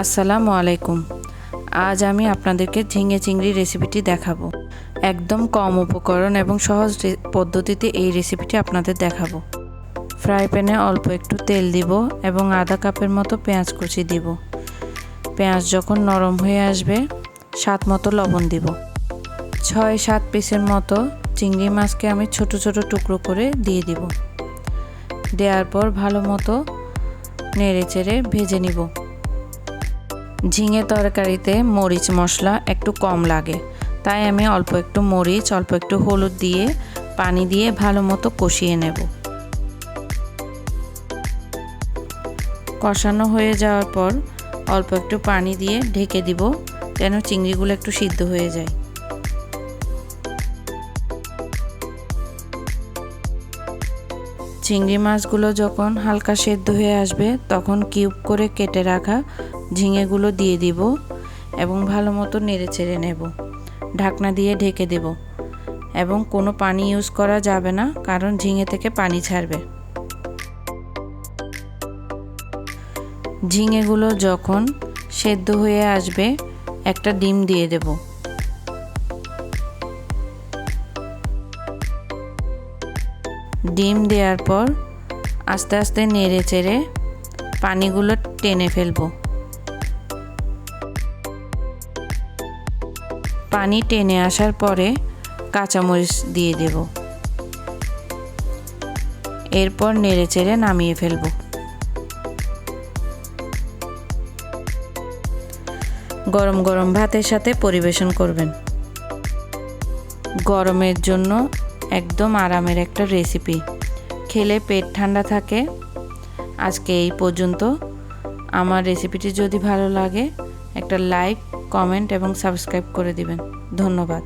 আসসালামু আলাইকুম। আজ আমি আপনাদেরকে ঝিঙে চিংড়ি রেসিপিটি দেখাবো। একদম কম উপকরণ এবং সহজ পদ্ধতিতে এই রেসিপিটি আপনাদের দেখাবো। ফ্রাই প্যানে অল্প একটু তেল দিব এবং আধা কাপের মতো পেঁয়াজ কুচি দিব। পেঁয়াজ যখন নরম হয়ে আসবে, স্বাদ মতো লবণ দিব। ছয়, সাত পিসের মতো চিংড়ি মাছকে আমি ছোট ছোট টুকরো করে দিয়ে দিব। দেওয়ার পর ভালো মতো নেড়ে চেড়ে ভেজে নিব। ঝিঙে তরকারিতে মরিচ মশলা একটু কম লাগে। তাই আমি অল্প একটু মরিচ, অল্প একটু হলুদ দিয়ে পানি দিয়ে ভালো মতো কষিয়ে নেব। কষানো হয়ে যাওয়ার পর অল্প একটু পানি দিয়ে ঢেকে দিব, যেন চিংড়িগুলো একটু সিদ্ধ হয়ে যায়। চিংড়ি মাছগুলো যখন হালকা সেদ্ধ হয়ে আসবে, তখন কিউব করে কেটে রাখা ঝিঙেগুলো দিয়ে দিব এবং ভালো মতো নেড়ে চেড়ে নেব। ঢাকনা দিয়ে ঢেকে দেব এবং কোনো পানি ইউজ করা যাবে না, কারণ ঝিঙে থেকে পানি ছাড়বে। ঝিঙেগুলো যখন সেদ্ধ হয়ে আসবে, একটা ডিম দিয়ে দেবো। ডিম দেওয়ার পর আস্তে আস্তে নেড়ে চেড়ে পানিগুলো টেনে ফেলব। পানি টেনে আসার পরে কাঁচামরিচ দিয়ে দেব। এরপর নেড়ে চেড়ে নামিয়ে ফেলব। গরম গরম ভাতের সাথে পরিবেশন করবেন। গরমের জন্য একদম আরামের একটা রেসিপি খেলে পেট ঠান্ডা থাকে। আজকে এই পর্যন্ত। আমার রেসিপিটি যদি ভালো লাগে, একটা লাইক কমেন্ট এবং সাবস্ক্রাইব করে দিবেন। ধন্যবাদ।